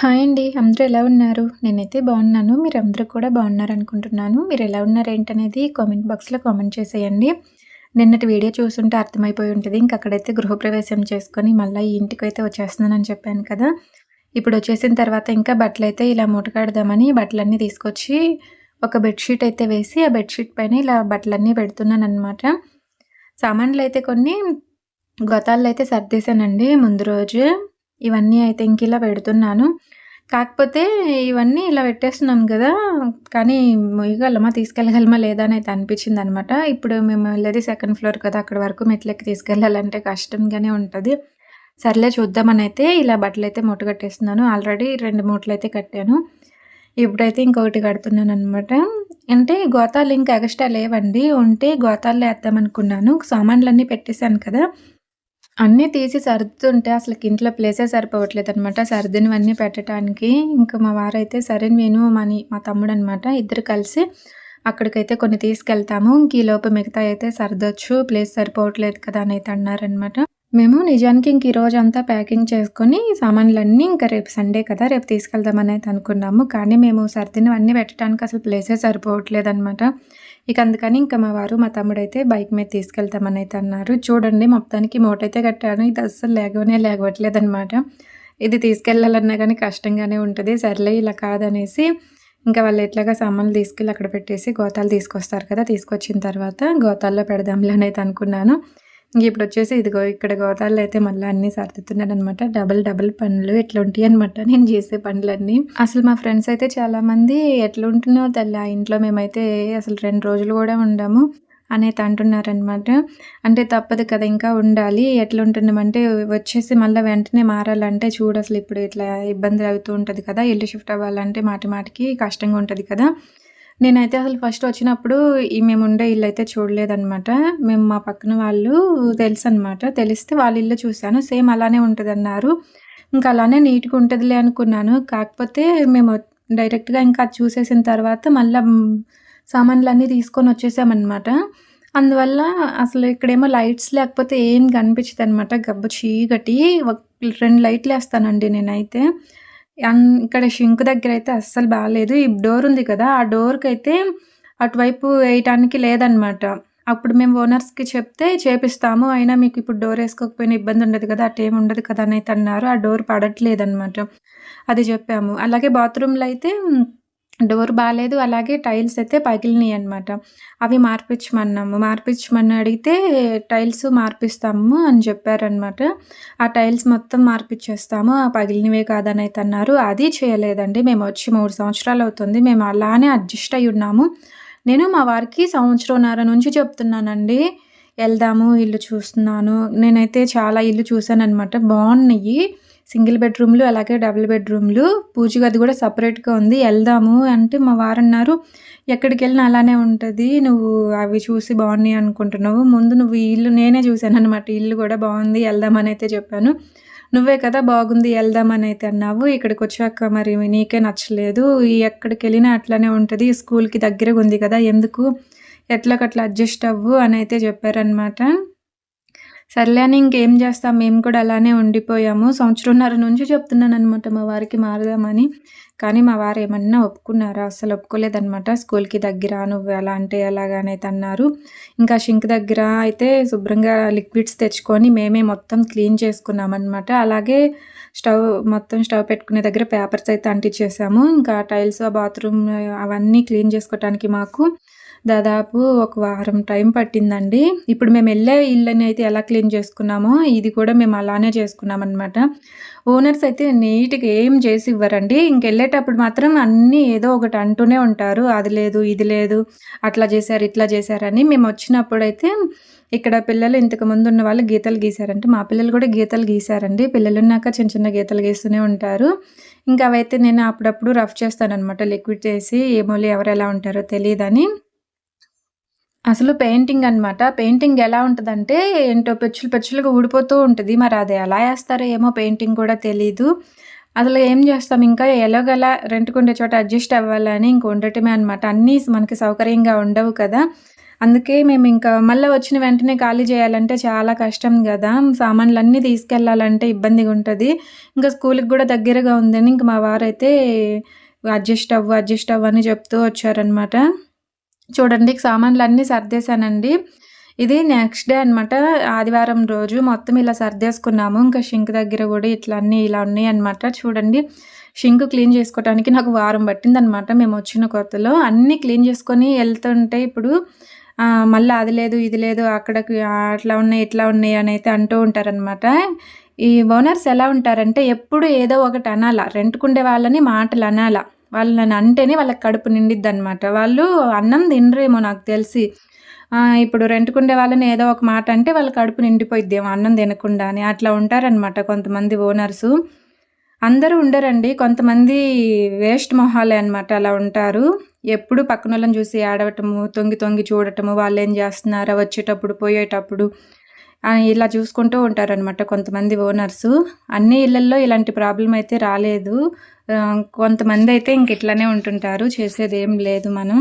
Hi అండి. అందరూ ఎలా ఉన్నారు? నేనైతే బాగున్నాను. మీరు అందరూ కూడా బాగున్నారనుకుంటున్నాను. మీరు ఎలా ఉన్నారేంటనేది కామెంట్ బాక్స్‌లో కామెంట్ చేసేయండి. నిన్నటి వీడియో చూస్తుంటే అర్థమైపోయి ఉంటుంది ఇంక అక్కడైతే గృహప్రవేశం చేసుకొని మళ్ళీ ఈ ఇంటికైతే వచ్చేస్తున్నానని చెప్పాను కదా! ఇప్పుడు వచ్చేసిన తర్వాత ఇంకా బట్టలైతే ఇలా మూట కడదామని బట్టలన్నీ తీసుకొచ్చి ఒక బెడ్‌షీట్ అయితే వేసి ఆ బెడ్‌షీట్ పైన ఇలా బట్టలన్నీ పెడుతున్నానమాట సామాన్లు అయితే కొన్ని గోతాల్లో అయితే సర్దేశానండి ముందు రోజు. ఇవన్నీ అయితే ఇంక ఇలా పెడుతున్నాను. కాకపోతే ఇవన్నీ ఇలా పెట్టేస్తున్నాం కదా కానీ మొయ్యగలమా, తీసుకెళ్ళగలమా లేదా అని అయితే అనిపించిందనమాట. ఇప్పుడు మేము వెళ్ళేది సెకండ్ ఫ్లోర్ కదా! అక్కడ వరకు మెట్లెక్కి తీసుకెళ్ళాలంటే కష్టంగానే ఉంటుంది సర్లే చూద్దామని అయితే ఇలా బట్టలైతే మూట కట్టేస్తున్నాను. ఆల్రెడీ 2 మూటలైతే కట్టాను. ఇప్పుడైతే ఇంకొకటి కడుతున్నాను అనమాట అంటే గోతాలు ఇంకా ఎగస్ట్రా లేవండి. ఉంటే గోతాల్లో ఏద్దామనుకున్నాను. సామాన్లన్నీ పెట్టేసాను కదా! అన్నీ తీసి సర్దుతుంటే అసలు ఇంట్లో ప్లేసే సరిపోవట్లేదనమాట. సర్దినవన్నీ పెట్టటానికి. ఇంకా మా వారైతే సరే నేను మనీ మా తమ్ముడనమాట. ఇద్దరు కలిసి అక్కడికైతే కొన్ని తీసుకెళ్తాము. ఇంక ఈలోపు మిగతాయయితే సర్దొచ్చు. ప్లేస్ సరిపోవట్లేదు కదా! అని అయితే అన్నారనమాట. మేము నిజానికి ఇంక ఈ రోజంతా ప్యాకింగ్ చేసుకొని సామాన్లన్నీ ఇంకా రేపు సండే కదా! రేపు తీసుకెళ్దామని అయితే అనుకున్నాము. కానీ మేము సర్దినవన్నీ పెట్టడానికి అసలు ప్లేసే సరిపోవట్లేదనమాట. ఇక అందుకని ఇంకా మా వారు, మా తమ్ముడైతే బైక్ మీద తీసుకెళ్తామని అయితే అన్నారు. చూడండి మొత్తానికి మూటైతే కట్టాను. ఇది అస్సలు లేగవనే లేగవట్లేదనమాట. ఇది తీసుకెళ్ళాలన్నా కానీ కష్టంగానే ఉంటుంది సర్లే ఇలా కాదనేసి ఇంకా వాళ్ళు ఎట్లాగా సామాన్లు తీసుకెళ్ళి అక్కడ పెట్టేసి గోతాలు తీసుకొస్తారు కదా! తీసుకొచ్చిన తర్వాత గోతాల్లో పెడదాంలే అని అయితే అనుకున్నాను. ఇప్పుడు వచ్చేసి ఇదిగో ఇక్కడ గోదావరిలో అయితే మళ్ళీ అన్నీ సర్దుతున్నాననమాట. డబుల్ డబుల్ పనులు ఇట్లుంటాయనమాట నేను చేసే పనులన్నీ. అసలు మా ఫ్రెండ్స్ అయితే చాలామంది ఎట్లుంటున్నావు తల్లి ఆ ఇంట్లో మేమైతే అసలు రెండు రోజులు కూడా ఉండము అనేది అంటున్నారనమాట. అంటే తప్పదు కదా! ఇంకా ఉండాలి. ఎట్లుంటున్నామంటే వచ్చేసి మళ్ళీ వెంటనే మారాలంటే చూడు అసలు ఇప్పుడు ఇట్లా ఇబ్బంది అవుతూ ఉంటుంది కదా! ఇల్లు షిఫ్ట్ అవ్వాలంటే మాటి మాటికి కష్టంగా ఉంటుంది కదా! నేనైతే అసలు ఫస్ట్ వచ్చినప్పుడు ఈ ఇల్లు అయితే చూడలేదనమాట. మేము మా పక్కన వాళ్ళు తెలుసు అనమాట తెలిస్తే వాళ్ళ ఇల్లు చూసాను. సేమ్ అలానే ఉంటదన్నారు. ఇంకా అలానే నీట్‌గా ఉంటుందిలే అనుకున్నాను. కాకపోతే మేము డైరెక్ట్‌గా ఇంకా అది చూసేసిన తర్వాత మళ్ళీ సామాన్లన్నీ తీసుకొని వచ్చేసామన్నమాట అందువల్ల అసలు ఇక్కడేమో లైట్స్ లేకపోతే ఏం కనిపించదనమాట. గబ్బు చీకటి. రెండు లైట్లు వేస్తానండి నేనైతే. అండ్ ఇక్కడ షింక్ దగ్గర అయితే అస్సలు బాగాలేదు ఈ డోర్ ఉంది కదా! ఆ డోర్కి అయితే అటువైపు వేయటానికి లేదనమాట. అప్పుడు మేము ఓనర్స్‌కి చెప్తే చేపిస్తాము. అయినా మీకు ఇప్పుడు డోర్ వేసుకోకపోయినా ఇబ్బంది ఉండదు కదా! అటేం ఉండదు కదా! అని అయితే అన్నారు. ఆ డోర్ పడట్లేదనమాట. అది చెప్పాము. అలాగే బాత్రూమ్‌లో అయితే డోర్ బాగాలేదు అలాగే టైల్స్ అయితే పగిలినాయి అనమాట అవి మార్పించమన్నాము మార్పించమని అడిగితే టైల్స్ మార్పిస్తాము అని చెప్పారనమాట. ఆ టైల్స్ మొత్తం మార్పిచ్చేస్తాము. ఆ పగిలినవే కాదని అయితే అన్నారు. అది చేయలేదండి. మేము వచ్చి మూడు సంవత్సరాలు అవుతుంది మేము అలానే అడ్జస్ట్ అయి ఉన్నాము నేను మా వారికి సంవత్సరంన్నర నుంచి చెప్తున్నానండి. వెళ్దాము ఇల్లు చూస్తున్నాను. నేనైతే చాలా ఇల్లు చూశాను అనమాట బాగున్నాయి సింగిల్ బెడ్‌రూమ్‌లు అలాగే డబుల్ బెడ్‌రూమ్‌లు. పూజ గది కూడా సపరేట్గా ఉంది. వెళ్దాము అంటే మా వారన్నారు, "ఎక్కడికెళ్ళినా అలానే ఉంటుంది నువ్వు అవి చూసి బాగున్నాయి అనుకుంటున్నావు. ముందు నువ్వు ఇల్లు" నేనే చూసాననమాట. ఇల్లు కూడా బాగుంది వెళ్దామని అయితే చెప్పాను. "నువ్వే కదా బాగుంది వెళ్దామని అయితే అన్నావు. ఇక్కడికి వచ్చాక మరి నీకే నచ్చలేదు. ఎక్కడికెళ్ళినా అట్లానే ఉంటుంది స్కూల్‌కి దగ్గరగా ఉంది కదా! ఎందుకు ఎట్లకట్లా అడ్జస్ట్ అవ్వు" అని అయితే చెప్పారనమాట. సర్లే అని ఇంకేం చేస్తాం. మేము కూడా అలానే ఉండిపోయాము. సంవత్సరంన్నర నుంచి చెప్తున్నాను అనమాట మా వారికి మారదామని. కానీ మా వారు ఏమన్నా ఒప్పుకున్నారా? అస్సలు ఒప్పుకోలేదనమాట. "స్కూల్‌కి దగ్గర నువ్వు ఎలా అంటే ఎలాగానైతే అయితే అన్నారు. ఇంకా షింక్ దగ్గర అయితే శుభ్రంగా లిక్విడ్స్ తెచ్చుకొని మేమే మొత్తం క్లీన్ చేసుకున్నామన్నమాట అలాగే స్టవ్ మొత్తం స్టవ్ పెట్టుకునే దగ్గర పేపర్స్ అయితే అంటించేసాము. ఇంకా టైల్స్, బాత్రూమ్ అవన్నీ క్లీన్ చేసుకోవటానికి మాకు దాదాపు ఒక వారం టైం పట్టిందండి. ఇప్పుడు మేము వెళ్ళే ఇల్లుని అయితే ఎలా క్లీన్ చేసుకున్నామో ఇది కూడా మేము అలానే చేసుకున్నామనమాట. ఓనర్స్ అయితే నీట్‌గా ఏం చేసి ఇవ్వరండి. ఇంకెళ్ళేటప్పుడు మాత్రం అన్నీ ఏదో ఒకటి అంటూనే ఉంటారు. అది లేదు, ఇది లేదు, అట్లా చేశారు, ఇట్లా చేశారని. మేము వచ్చినప్పుడు అయితే ఇక్కడ పిల్లలు ఇంతకు ముందు ఉన్న వాళ్ళు గీతలు గీశారంటే మా పిల్లలు కూడా గీతలు గీశారండి. పిల్లలున్నాక చిన్న చిన్న గీతలు గీస్తూనే ఉంటారు. ఇంకా అవైతే నేను అప్పుడప్పుడు రఫ్ చేస్తాననమాట. లిక్విడ్ చేసి ఏమోలే ఎవరు ఎలా ఉంటారో తెలియదని అసలు పెయింటింగ్ అనమాట. పెయింటింగ్ ఎలా ఉంటదంటే ఏంటో పెచ్చులు పెచ్చులుగా ఊడిపోతూ ఉంటుంది మరి అది ఎలా వేస్తారో ఏమో పెయింటింగ్ కూడా తెలీదు. అసలు ఏం చేస్తాం ఇంకా ఎలాగోలా రెంట్‌కుండే చోట అడ్జస్ట్ అవ్వాలని ఇంక ఉండటమే అనమాట. అన్నీ మనకి సౌకర్యంగా ఉండవు కదా! అందుకే మేము ఇంకా మళ్ళీ వచ్చిన వెంటనే ఖాళీ చేయాలంటే చాలా కష్టం కదా సామాన్లన్నీ తీసుకెళ్ళాలంటే ఇబ్బందిగా ఉంటుంది ఇంకా స్కూల్కి కూడా దగ్గరగా ఉందని ఇంక మా వారైతే అడ్జస్ట్ అవ్వు అడ్జస్ట్ అవ్వు అని చెప్తూ వచ్చారనమాట చూడండి సామాన్లు అన్నీ సర్దేశానండి. ఇది నెక్స్ట్ డే అనమాట ఆదివారం రోజు మొత్తం ఇలా సర్దేసుకున్నాము. ఇంకా షింక్ దగ్గర కూడా ఇట్లా అన్నీ ఇలా ఉన్నాయి అనమాట చూడండి షింక్ క్లీన్ చేసుకోవడానికి నాకు వారం పట్టిందనమాట మేము వచ్చిన కొత్తలో. అన్నీ క్లీన్ చేసుకొని వెళ్తుంటే ఇప్పుడు మళ్ళీ అది లేదు ఇది లేదు అక్కడకి అట్లా ఉన్నాయి ఇట్లా ఉన్నాయి అని అయితే అంటూ ఉంటారనమాట ఈ ఓనర్స్ ఎలా ఉంటారంటే ఎప్పుడు ఏదో ఒకటి అనాల. రెంట్కుండే వాళ్ళని మాటలు అనాలా. వాళ్ళని అంటేనే వాళ్ళకి కడుపు నిండిద్ది అనమాట వాళ్ళు అన్నం తినరేమో నాకు తెలిసి. ఇప్పుడు రెంట్కుండే వాళ్ళని ఏదో ఒక మాట అంటే వాళ్ళ కడుపు నిండిపోయిద్దేమో అన్నం తినకుండా అని అట్లా ఉంటారనమాట కొంతమంది ఓనర్సు. అందరూ ఉండరండి. కొంతమంది వేస్ట్ మొహాలే అనమాట అలా ఉంటారు. ఎప్పుడు పక్కన వాళ్ళని చూసి ఆడవటము తొంగి తొంగి చూడటము వాళ్ళు ఏం చేస్తున్నారా వచ్చేటప్పుడు పోయేటప్పుడు ఇలా చూసుకుంటూ ఉంటారనమాట కొంతమంది ఓనర్సు. అన్ని ఇళ్ళల్లో ఇలాంటి ప్రాబ్లం అయితే రాలేదు. కొంతమంది అయితే ఇంక ఇట్లానే ఉంటుంటారు. చేసేది ఏం లేదు మనం.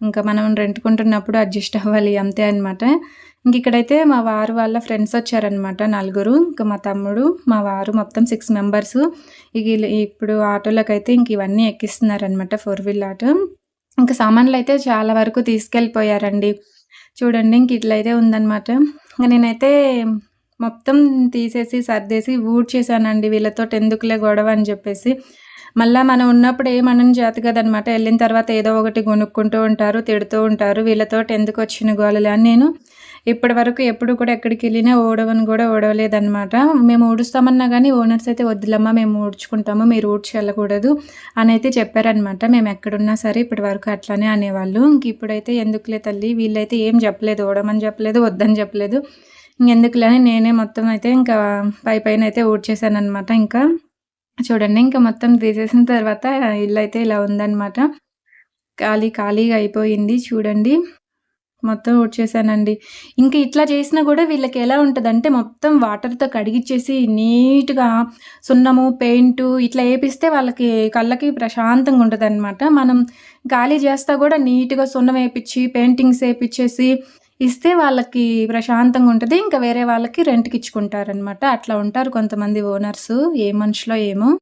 ఇంకా మనం రెంట్కుంటున్నప్పుడు అడ్జస్ట్ అవ్వాలి అంతే అనమాట ఇంక ఇక్కడైతే మా వారు వాళ్ళ ఫ్రెండ్స్ వచ్చారనమాట నలుగురు. ఇంకా మా తమ్ముడు మా వారు మొత్తం సిక్స్ మెంబర్స్. ఇక ఇప్పుడు ఆటోలోకి అయితే ఇంక ఇవన్నీ ఎక్కిస్తున్నారనమాట ఫోర్ వీల్ ఆటో. ఇంకా సామాన్లు అయితే చాలా వరకు తీసుకెళ్ళిపోయారండి. చూడండి ఇంక ఇట్లయితే ఇంకా నేనైతే మొత్తం తీసేసి సర్దేసి ఊడ్చేసానండి వీళ్ళతో ఎందుకులే గొడవ అని చెప్పేసి. మళ్ళీ మనం ఉన్నప్పుడు ఏమనని చేత కదనమాట. వెళ్ళిన తర్వాత ఏదో ఒకటి కొనుక్కుంటూ ఉంటారు తిడుతూ ఉంటారు. వీళ్ళతో ఎందుకు వచ్చిన గోళలు అని నేను ఇప్పటి వరకు ఎప్పుడు కూడా ఎక్కడికి వెళ్ళినా ఓడవని కూడా ఓడవలేదనమాట మేము ఊడుస్తామన్నా కానీ ఓనర్స్ అయితే వద్దులమ్మా మేము ఊడ్చుకుంటాము మీరు ఊడ్చి వెళ్ళకూడదు అని అయితే చెప్పారనమాట మేము ఎక్కడున్నా సరే ఇప్పటి వరకు అట్లానే అనేవాళ్ళు. ఇంక ఇప్పుడైతే ఎందుకులే తల్లి వీళ్ళైతే ఏం చెప్పలేదు ఓడమని చెప్పలేదు వద్దని చెప్పలేదు. ఇంకెందుకులే నేనే మొత్తం అయితే ఇంకా పై పైన అయితే ఊడ్చేసాను అనమాట ఇంకా చూడండి ఇంకా మొత్తం తీసేసిన తర్వాత ఇల్లు అయితే ఇలా ఉందన్నమాట. ఖాళీ ఖాళీగా అయిపోయింది చూడండి. మొత్తం ఊడ్చేసానండి. ఇంకా ఇట్లా చేసినా కూడా వీళ్ళకి ఎలా ఉంటుందంటే మొత్తం వాటర్తో కడిగిచ్చేసి నీట్గా సున్నము పెయింట్ ఇట్లా వేపిస్తే వాళ్ళకి కళ్ళకి ప్రశాంతంగా ఉంటుంది అనమాట మనం ఖాళీ చేస్తా కూడా నీట్గా సున్నం వేపించి పెయింటింగ్స్ వేపించేసి ఇస్తే వాళ్ళకి ప్రశాంతంగా ఉంటుంది. ఇంకా వేరే వాళ్ళకి రెంట్కి ఇచ్చుకుంటారనమాట అట్లా ఉంటారు కొంతమంది ఓనర్స్. ఏ మనుషులో ఏమో.